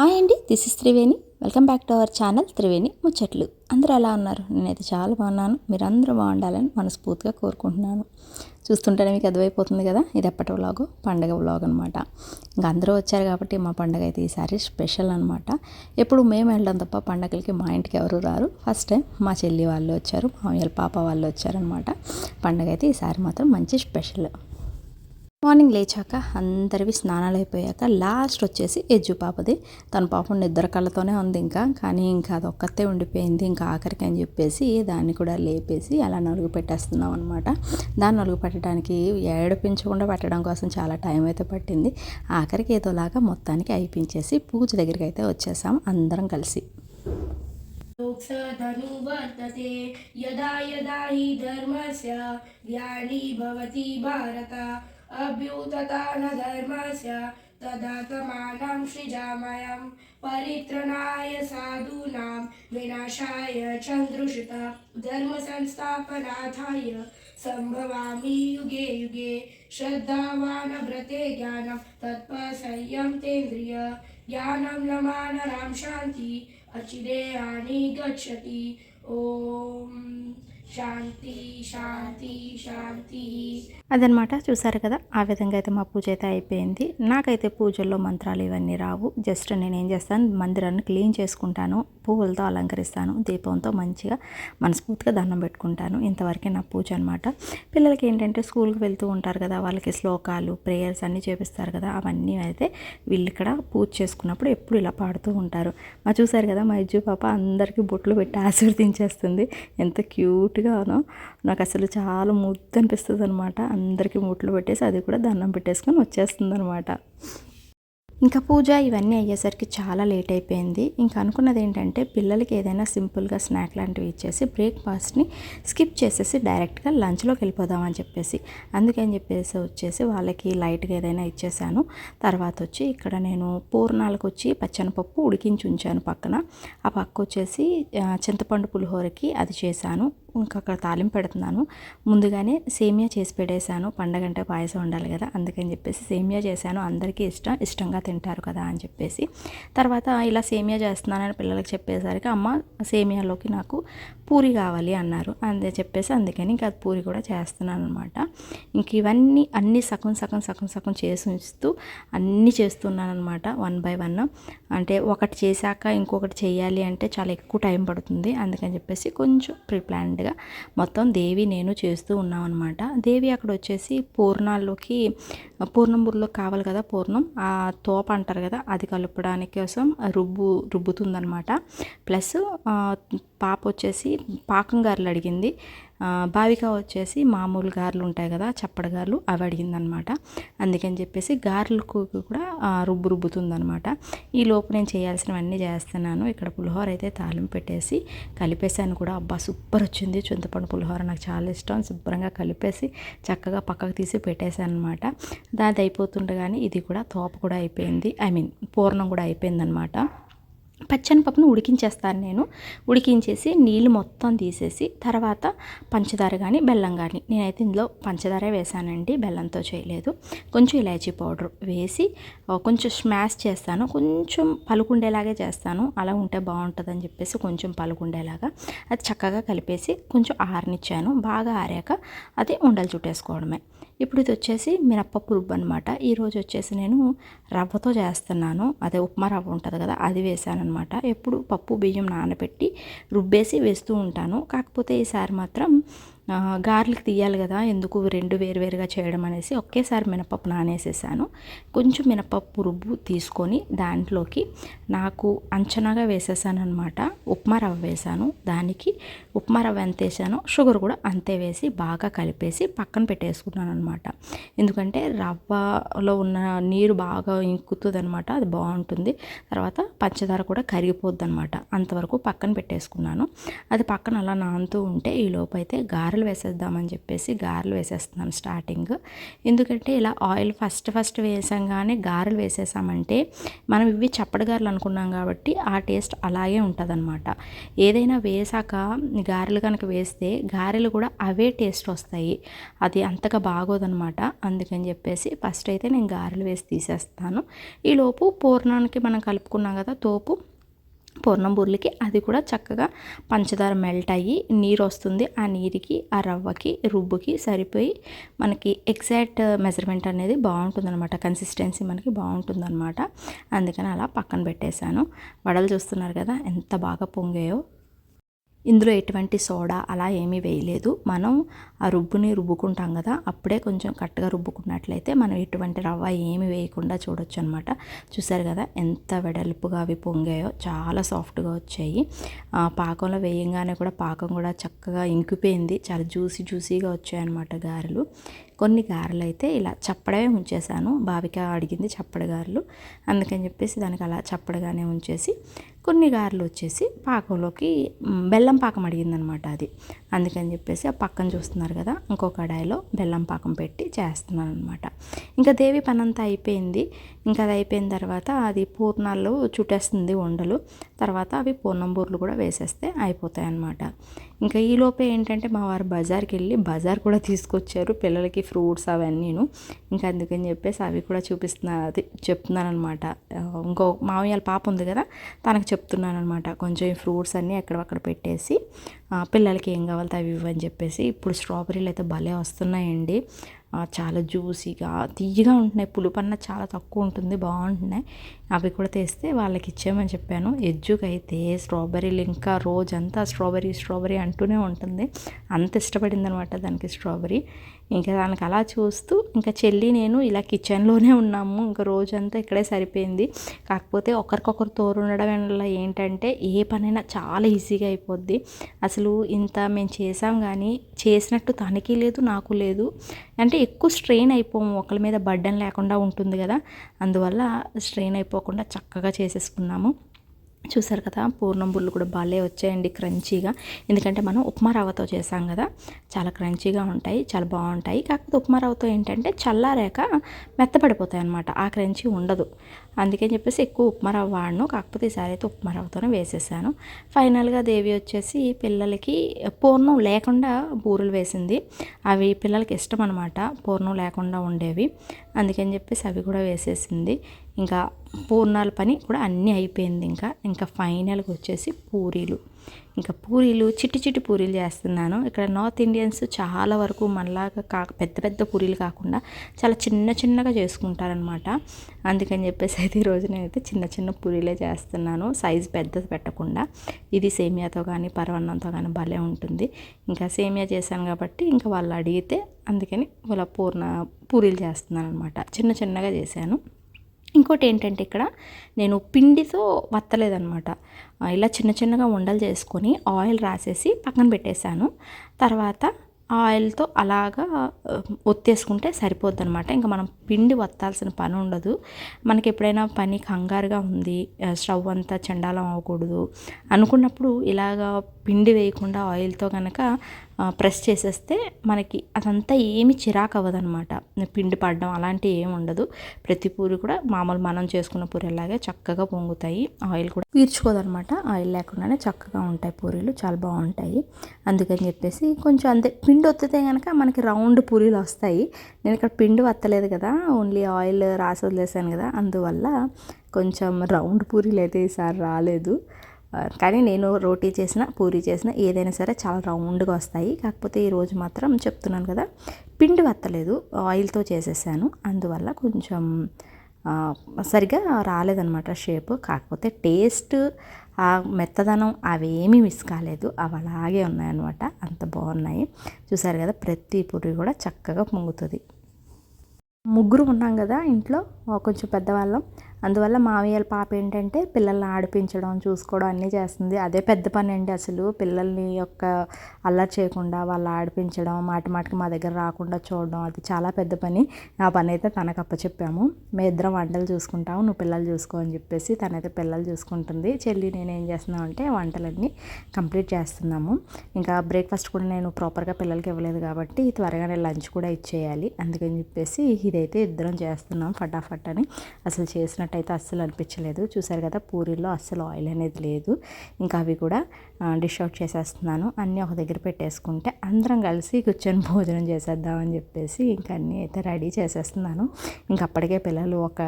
Hi అండి this is Triveni. Welcome back to our channel Triveni ముచ్చట్లు. అందరూ ఎలా ఉన్నారు? నేనైతే చాలా బాగున్నాను. మీరందరూ బాగుండాలని మనస్ఫూర్తిగా కోరుకుంటున్నాను. చూస్తుంటేనే మీకు అర్థమైపోతుంది కదా ఇది ఎప్పటి వ్లాగు పండగ వ్లాగ్ అనమాట ఇంకా అందరూ వచ్చారు కాబట్టి మా పండగ అయితే ఈసారి స్పెషల్ అనమాట ఎప్పుడు మేము వెళ్ళడం తప్ప పండగలకి మా ఇంటికి ఎవరు రారు. ఫస్ట్ టైం మా చెల్లి వాళ్ళు వచ్చారు మామయ్య పాప వాళ్ళు వచ్చారనమాట పండగ అయితే ఈసారి మాత్రం మంచి స్పెషల్ మార్నింగ్ లేచాక అందరివి స్నానాలు అయిపోయాక లాస్ట్ వచ్చేసి ఎజ్జు పాపది తన పాపం నిద్ర కళ్ళతోనే ఉంది ఇంకా కానీ ఇంకా అది ఒక్కతే ఉండిపోయింది ఇంకా ఆఖరికి అని చెప్పేసి దాన్ని కూడా లేపేసి అలా నలుగు పెట్టేస్తున్నాం అనమాట దాన్ని నలుగు పెట్టడానికి ఏడిపించకుండా పెట్టడం కోసం చాలా టైం అయితే పట్టింది ఆఖరికి ఏదోలాగా మొత్తానికి అయిపించేసి పూజ దగ్గరికి అయితే వచ్చేసాం అందరం కలిసి लोकसधनुवर्तते यदा यदा हि धर्मस्य ग्लानिर्भवति भारत अभ्युत्थता न धर्मस्य तदात्मानं सृजामयं परित्रणाय साधूनां विनाशाय चन्द्रुषित धर्मसंस्थापनार्थाय सम्भवामि युगे युगे श्रद्धावान् व्रते ज्ञानं तत्पसंयं तेन्द्रिय ज्ञानं लमानरां शान्ति अचिरेयानि गच्छति। ॐ శాంతి శాంతి శాంతి. అదనమాట చూసారు కదా? ఆ విధంగా అయితే మా పూజ అయితే అయిపోయింది. నాకైతే పూజల్లో మంత్రాలు ఇవన్నీ రావు. జస్ట్ నేను ఏం చేస్తాను మందిరాన్ని క్లీన్ చేసుకుంటాను పువ్వులతో అలంకరిస్తాను దీపంతో మంచిగా మనస్ఫూర్తిగా దండం పెట్టుకుంటాను. ఇంతవరకే నా పూజ అనమాట పిల్లలకి ఏంటంటే స్కూల్కి వెళ్తూ ఉంటారు కదా వాళ్ళకి శ్లోకాలు ప్రేయర్స్ అన్నీ చేపిస్తారు కదా అవన్నీ అయితే వీళ్ళు ఇక్కడ పూజ చేసుకున్నప్పుడు ఎప్పుడు ఇలా పాడుతూ ఉంటారు. మా చూసారు కదా మా ఇజ్జు పాప అందరికీ బొట్లు పెట్టి ఆశీర్వదించేస్తుంది. ఎంత క్యూట్ క్యూట్గాను నాకు అసలు చాలా ముద్దు అనిపిస్తుంది అనమాట అందరికీ ముట్లు పెట్టేసి అది కూడా దండం పెట్టేసుకొని వచ్చేస్తుంది అనమాట ఇంకా పూజ ఇవన్నీ అయ్యేసరికి చాలా లేట్ అయిపోయింది. ఇంకా అనుకున్నది ఏంటంటే పిల్లలకి ఏదైనా సింపుల్గా స్నాక్ లాంటివి ఇచ్చేసి బ్రేక్ఫాస్ట్ని స్కిప్ చేసేసి డైరెక్ట్గా లంచ్లోకి వెళ్ళిపోదామని చెప్పేసి. అందుకని చెప్పేసి వచ్చేసి వాళ్ళకి లైట్గా ఏదైనా ఇచ్చేసాను. తర్వాత వచ్చి ఇక్కడ నేను పూర్ణాలకు వచ్చి పచ్చనపప్పు ఉడికించి ఉంచాను పక్కన. ఆ పక్క వచ్చేసి చింతపండు పులిహోరకి అది చేశాను. ఇంకా అక్కడ తాలింపు పెడుతున్నాను. ముందుగానే సేమియా చేసి పెట్టేశాను. పండగంటే పాయసం ఉండాలి కదా అందుకని చెప్పేసి సేమియా చేశాను. అందరికీ ఇష్టం ఇష్టంగా తింటారు కదా అని చెప్పేసి. తర్వాత ఇలా సేమియా చేస్తున్నానని పిల్లలకి చెప్పేసరికి అమ్మ సేమియాలోకి నాకు పూరి కావాలి అన్నారు. అందే చెప్పేసి అందుకని ఇంకా పూరి కూడా చేస్తున్నాను అనమాట ఇంక ఇవన్నీ అన్నీ సగం సగం సగం సగం చేసి ఉంచుతూ అన్నీ చేస్తున్నాను అనమాట వన్ బై వన్. అంటే ఒకటి చేశాక ఇంకొకటి చేయాలి అంటే చాలా ఎక్కువ టైం పడుతుంది. అందుకని చెప్పేసి కొంచెం ప్రిప్లాన్డ్గా మొత్తం దేవి నేను చేస్తూ ఉన్నాం అనమాట దేవి అక్కడ వచ్చేసి పూర్ణాల్లోకి పూర్ణం బుర్రలో కావాలి కదా పూర్ణం ఆ తోప అంటారు కదా అది కలపడానికి కోసం రుబ్బు రుబ్బుతుందనమాట ప్లస్ పాప వచ్చేసి పాకం గారెలు అడిగింది. భావిక వచ్చేసి మామూలు గారెలు ఉంటాయి కదా చప్పడి గారెలు అవి అడిగిందనమాట. అందుకని చెప్పేసి గారెలకు కూడా రుబ్బు రుబ్బుతుందనమాట. ఈ లోపు నేను చేయాల్సినవన్నీ చేస్తున్నాను. ఇక్కడ పులిహోర అయితే తాళం పెట్టేసి కలిపేసాను కూడా. అబ్బా సూపర్ వచ్చింది. చింతపండు పులిహోర నాకు చాలా ఇష్టం. శుభ్రంగా కలిపేసి చక్కగా పక్కకు తీసి పెట్టేశాను అనమాట దాది అయిపోతుండగానే ఇది కూడా తోప కూడా అయిపోయింది. ఐ మీన్ పూర్ణం కూడా అయిపోయిందనమాట. పచ్చని పప్పును ఉడికించేస్తాను నేను. ఉడికించేసి నీళ్ళు మొత్తం తీసేసి తర్వాత పంచదార కానీ బెల్లం కానీ నేనైతే ఇందులో పంచదార వేసానండి బెల్లంతో చేయలేదు. కొంచెం ఇలాచీ పౌడర్ వేసి కొంచెం స్మాష్ చేస్తాను. కొంచెం పలుకుండేలాగే చేస్తాను. అలా ఉంటే బాగుంటుందని చెప్పేసి కొంచెం పలుకుండేలాగా. అది చక్కగా కలిపేసి కొంచెం ఆరనిచ్చాను. బాగా ఆరాక అది ఉండలు చుట్టేసుకోవడమే. ఇప్పుడు ఇది వచ్చేసి మినప్పప్పు రుబ్బు అనమాట ఈరోజు వచ్చేసి నేను రవ్వతో చేస్తున్నాను. అదే ఉప్మా రవ్వ ఉంటుంది కదా అది వేసాను అనమాట ఎప్పుడు పప్పు బియ్యం నానబెట్టి రుబ్బేసి వేస్తూ ఉంటాను. కాకపోతే ఈసారి మాత్రం గార్లిక్ తీయాలి కదా ఎందుకు రెండు వేరువేరుగా చేయడం అనేసి ఒకేసారి మినపప్పు నానేసేసాను. కొంచెం మినపప్పు రుబ్బు తీసుకొని దాంట్లోకి నాకు అంచనాగా వేసేసాను అనమాట ఉప్మా రవ్వ వేసాను. దానికి ఉప్మా రవ్వ ఎంత వేసానో షుగర్ కూడా అంతే వేసి బాగా కలిపేసి పక్కన పెట్టేసుకున్నాను అనమాట ఎందుకంటే రవ్వలో ఉన్న నీరు బాగా ఇంకుతుంది అనమాట అది బాగుంటుంది. తర్వాత పంచదార కూడా కరిగిపోద్ది అనమాట అంతవరకు పక్కన పెట్టేసుకున్నాను. అది పక్కన అలా నానుతూ ఉంటే ఈ లోపు అయితే గారెలు గారెలు వేసేద్దామని చెప్పేసి గారెలు వేసేస్తున్నాను స్టార్టింగ్. ఎందుకంటే ఇలా ఆయిల్ ఫస్ట్ ఫస్ట్ వేసాగానే గారెలు వేసేసామంటే మనం ఇవి చప్పటి గారెలు అనుకున్నాం కాబట్టి ఆ టేస్ట్ అలాగే ఉంటుందన్నమాట. ఏదైనా వేసాక గారెలు కనుక వేస్తే గారెలు కూడా అవే టేస్ట్ వస్తాయి. అది అంతగా బాగోదన్నమాట. అందుకని చెప్పేసి ఫస్ట్ అయితే నేను గారెలు వేసి తీసేస్తాను. ఈలోపు పూర్ణానికి మనం కలుపుకున్నాం కదా తోపు పూర్ణం బూర్లకి అది కూడా చక్కగా పంచదార మెల్ట్ అయ్యి నీరు వస్తుంది ఆ నీరుకి ఆ రవ్వకి రుబ్బుకి సరిపోయి మనకి ఎగ్జాక్ట్ మెజర్మెంట్ అనేది బాగుంటుందన్నమాట. కన్సిస్టెన్సీ మనకి బాగుంటుందన్నమాట. అందుకని అలా పక్కన పెట్టేశాను. వడలు చూస్తున్నారు కదా ఎంత బాగా పొంగాయో. ఇందులో ఎటువంటి సోడా అలా ఏమీ వేయలేదు. మనం ఆ రుబ్బుని రుబ్బుకుంటాం కదా అప్పుడే కొంచెం కరెక్ట్గా రుబ్బుకున్నట్లయితే మనం ఎటువంటి రవ్వ ఏమి వేయకుండా చూడొచ్చు అనమాట చూసారు కదా ఎంత వెడల్పుగా అవి పొంగాయో చాలా సాఫ్ట్గా వచ్చాయి. ఆ పాకంలో వేయంగానే కూడా పాకం కూడా చక్కగా ఇంకిపోయింది. చాలా జ్యూసీ జ్యూసీగా వచ్చాయి అనమాట గారెలు. కొన్ని గారెలు అయితే ఇలా చప్పడమే ఉంచేసాను. బావిక అడిగింది చప్పడి గారెలు. అందుకని చెప్పేసి దానికి అలా చప్పడగానే ఉంచేసి కొన్ని గారెలు వచ్చేసి పాకంలోకి బెల్లం పాకం అడిగిందనమాట అది. అందుకని చెప్పేసి ఆ పక్కన చూస్తున్నారు కదా ఇంకో కడాయిలో బెల్లం పాకం పెట్టి చేస్తున్నాను అనమాట ఇంకా దేవి పనంతా అయిపోయింది. ఇంకా అది అయిపోయిన తర్వాత అది పూర్ణాలు చుట్టేస్తుంది ఉండలు. తర్వాత అవి పూర్ణం బూర్లు కూడా వేసేస్తే అయిపోతాయి అన్నమాట ఇంకా ఈ లోపే ఏంటంటే మా వారు బజార్కి వెళ్ళి బజార్ కూడా తీసుకొచ్చారు పిల్లలకి ఫ్రూట్స్ అవన్నీను. ఇంకా అందుకని చెప్పేసి అవి కూడా చూపిస్తున్నా అది చెప్తున్నాను అనమాట ఇంకో మామయ్య వాళ్ళ పాప ఉంది కదా తనకు చెప్తున్నాను అనమాట కొంచెం ఈ ఫ్రూట్స్ అన్నీ ఎక్కడక్కడ పెట్టేసి పిల్లలకి ఏం కావాలి అవి ఇవ్వని చెప్పేసి. ఇప్పుడు స్ట్రాబెరీలు అయితే భలే వస్తున్నాయండి. చాలా జ్యూసీగా తీయగా ఉంటున్నాయి. పులుపన్న చాలా తక్కువ ఉంటుంది బాగుంటున్నాయి. అవి కూడా తెస్తే వాళ్ళకి ఇచ్చేయమని చెప్పాను. ఎజ్జుకి అయితే స్ట్రాబెర్రీలు ఇంకా రోజంతా స్ట్రాబెర్రీ స్ట్రాబెర్రీ అంటూనే ఉంటుంది. అంత ఇష్టపడిందనమాట దానికి స్ట్రాబెర్రీ. ఇంకా దానికి అలా చూస్తూ ఇంకా చెల్లి నేను ఇలా కిచెన్లోనే ఉన్నాము. ఇంకా రోజంతా ఇక్కడే సరిపోయింది. కాకపోతే ఒకరికొకరు తోరుండడం ఉండడం వల్ల ఏంటంటే ఏ పనైనా చాలా ఈజీగా అయిపోద్ది. అసలు ఇంత మేము చేసాం కానీ చేసినట్టు తనకి లేదు నాకు లేదు. అంటే ఎక్కువ స్ట్రెయిన్ అయిపోము. ఒకరి మీద బడ్డన్ లేకుండా ఉంటుంది కదా. అందువల్ల స్ట్రెయిన్ అయిపో అయిపోకుండా చక్కగా చేసేసుకున్నాము. చూసారు కదా పూర్ణం బుళ్ళు కూడా భలే వచ్చాయండి క్రంచీగా. ఎందుకంటే మనం ఉప్మా రవ్వతో చేసాం కదా చాలా క్రంచీగా ఉంటాయి చాలా బాగుంటాయి. కాకపోతే ఉప్మా రవ్వతో ఏంటంటే చల్లారాక మెత్తపడిపోతాయి అనమాట ఆ క్రంచీ ఉండదు. అందుకని చెప్పేసి ఎక్కువ ఉప్మా రవ్వ వాడను కాకపోతే ఈసారి అయితే ఉప్మా రవ్వతోనే వేసేసాను. ఫైనల్గా దేవి వచ్చేసి పిల్లలకి పూర్ణం లేకుండా బూరెలు వేసింది. అవి పిల్లలకి ఇష్టం అనమాట పూర్ణం లేకుండా ఉండేవి. అందుకని చెప్పేసి అవి కూడా వేసేసింది. ఇంకా పూర్ణాల పని కూడా అన్నీ అయిపోయింది ఇంకా. ఇంకా ఫైనల్గా వచ్చేసి పూరీలు. ఇంకా పూరీలు చిట్టి చిట్టి పూరీలు చేస్తున్నాను. ఇక్కడ నార్త్ ఇండియన్స్ చాలా వరకు మనలాగా కా పెద్ద పెద్ద పూరీలు కాకుండా చాలా చిన్న చిన్నగా చేసుకుంటారనమాట అందుకని చెప్పేసి అయితే ఈరోజు నేనైతే చిన్న చిన్న పూరీలే చేస్తున్నాను. సైజ్ పెద్దది పెట్టకుండా. ఇది సేమియాతో కానీ పరవన్నంతో కానీ భలే ఉంటుంది. ఇంకా సేమియా చేశాను కాబట్టి ఇంకా వాళ్ళు అడిగితే అందుకని వాళ్ళ పూర్ణ పూరీలు చేస్తున్నాను అనమాట చిన్న చిన్నగా చేశాను. ఇంకోటి ఏంటంటే ఇక్కడ నేను పిండితో వత్తలేదనమాట. ఇలా చిన్న చిన్నగా ఉండలు చేసుకొని ఆయిల్ రాసేసి పక్కన పెట్టేశాను. తర్వాత ఆయిల్తో అలాగా ఒత్తేసుకుంటే సరిపోద్ది అనమాట ఇంకా మనం పిండి వత్తాల్సిన పని ఉండదు. మనకి ఎప్పుడైనా పని కంగారుగా ఉంది స్టవ్ అంతా చండాలం అవ్వకూడదు అనుకున్నప్పుడు ఇలాగా పిండి వేయకుండా ఆయిల్తో కనుక ప్రెస్ చేసేస్తే మనకి అదంతా ఏమి చిరాకు అవ్వదనమాట పిండి పడడం అలాంటివి ఏమి ఉండదు. ప్రతి పూరి కూడా మామూలు మనం చేసుకున్న పూరిలాగే చక్కగా పొంగుతాయి. ఆయిల్ కూడా పీర్చుకోదనమాట ఆయిల్ లేకుండానే చక్కగా ఉంటాయి పూరీలు. చాలా బాగుంటాయి. అందుకని చెప్పేసి కొంచెం అంతే. పిండి వత్తితే కనుక మనకి రౌండ్ పూరీలు వస్తాయి. నేను ఇక్కడ పిండి వత్తలేదు కదా. ఓన్లీ ఆయిల్ రాసి వదిలేసాను కదా. అందువల్ల కొంచెం రౌండ్ పూరీలు అయితే ఈసారి రాలేదు. కానీ నేను రోటీ చేసిన పూరి చేసిన ఏదైనా సరే చాలా రౌండ్గా వస్తాయి. కాకపోతే ఈరోజు మాత్రం చెప్తున్నాను కదా పిండి వత్తలేదు ఆయిల్తో చేసేసాను. అందువల్ల కొంచెం సరిగా రాలేదనమాట షేప్. కాకపోతే టేస్ట్ ఆ మెత్తదనం అవేమీ మిస్ కాలేదు. అవి అలాగే ఉన్నాయన్నమాట. అంత బాగున్నాయి. చూసారు కదా ప్రతి పూరి కూడా చక్కగా పొంగుతుంది. ముగ్గురు ఉన్నాం కదా ఇంట్లో కొంచెం పెద్దవాళ్ళం. అందువల్ల మావయ్య పాప ఏంటంటే పిల్లల్ని ఆడిపించడం చూసుకోవడం అన్నీ చేస్తుంది. అదే పెద్ద పని అండి అసలు. పిల్లల్ని యొక్క అల్లరి చేయకుండా వాళ్ళు ఆడిపించడం మాట మాటికి మా దగ్గర రాకుండా చూడడం అది చాలా పెద్ద పని. ఆ పని అయితే తనకు అప్పచెప్పాము. మేము ఇద్దరం వంటలు చూసుకుంటాము నువ్వు పిల్లలు చూసుకో అని చెప్పేసి తనైతే పిల్లలు చూసుకుంటుంది. చెల్లి నేను ఏం చేస్తున్నాం అంటే వంటలన్నీ కంప్లీట్ చేస్తున్నాము. ఇంకా బ్రేక్ఫాస్ట్ కూడా నేను ప్రాపర్గా పిల్లలకి ఇవ్వలేదు కాబట్టి త్వరగానే లంచ్ కూడా ఇచ్చేయాలి. అందుకని చెప్పేసి ఇదైతే ఇద్దరం చేస్తున్నాం ఫటాఫట్ అని. అసలు చేసినట్టయితే అస్సలు అనిపించలేదు. చూసారు కదా పూరీల్లో అస్సలు ఆయిల్ అనేది లేదు. ఇంకా అవి కూడా డిష్ అవుట్ చేసేస్తున్నాను. అన్నీ ఒక దగ్గర పెట్టేసుకుంటే అందరం కలిసి కూర్చొని భోజనం చేసేద్దామని చెప్పేసి ఇంకా అన్నీ అయితే రెడీ చేసేస్తున్నాను. ఇంకా అప్పటికే పిల్లలు ఒక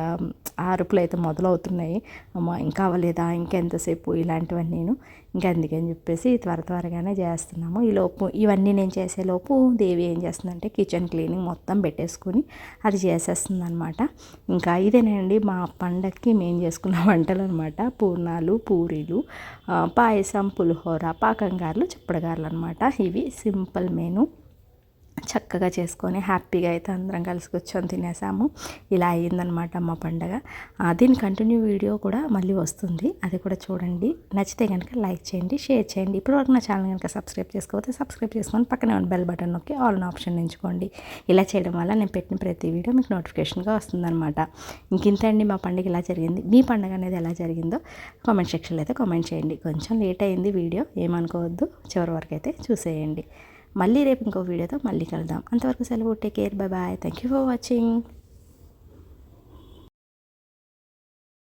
అరుపులు అయితే మొదలవుతున్నాయి. అమ్మ ఇంకా అవ్వలేదా? ఇంకెంతసేపు? ఇలాంటివన్నీ నేను ఇంకా అందుకని చెప్పేసి త్వర త్వరగానే చేస్తున్నాము. ఈ లోపు ఇవన్నీ నేను చేసేలోపు దేవి ఏం చేస్తుందంటే కిచెన్ క్లీనింగ్ మొత్తం పెట్టేసుకుని అది చేసేస్తుంది అనమాట ఇంకా ఇదేనండి మా పండక్కి మేము చేసుకున్న వంటలు అనమాట పూర్ణాలు పూరీలు పాయసం పులిహోర పాకంగారులు చిప్పడగారులు అనమాట ఇవి సింపుల్ మెను. చక్కగా చేసుకొని హ్యాపీగా అయితే అందరం కలిసి కూర్చొని తినేసాము. ఇలా అయ్యిందనమాట మా పండగ. దీని కంటిన్యూ వీడియో కూడా మళ్ళీ వస్తుంది. అది కూడా చూడండి. నచ్చితే కనుక లైక్ చేయండి షేర్ చేయండి. ఇప్పటివరకు నా ఛానల్ కనుక సబ్స్క్రైబ్ చేసుకోకపోతే సబ్స్క్రైబ్ చేసుకొని పక్కనే ఉన్న బెల్ బటన్ నొక్కి ఆల్ ఆప్షన్ ఎంచుకోండి. ఇలా చేయడం వల్ల నేను పెట్టిన ప్రతి వీడియో మీకు నోటిఫికేషన్గా వస్తుందన్నమాట. ఇంకింత అండి మా పండుగ ఇలా జరిగింది? మీ పండుగ అనేది ఎలా జరిగిందో కామెంట్ సెక్షన్లో అయితే కామెంట్ చేయండి. కొంచెం లేట్ అయింది వీడియో ఏమనుకోవద్దు. చివరి వరకు అయితే చూసేయండి. మళ్ళీ రేపు ఇంకో వీడియోతో మళ్ళీ కలుద్దాం. అంతవరకు సెలవు take care bye bye thank you for watching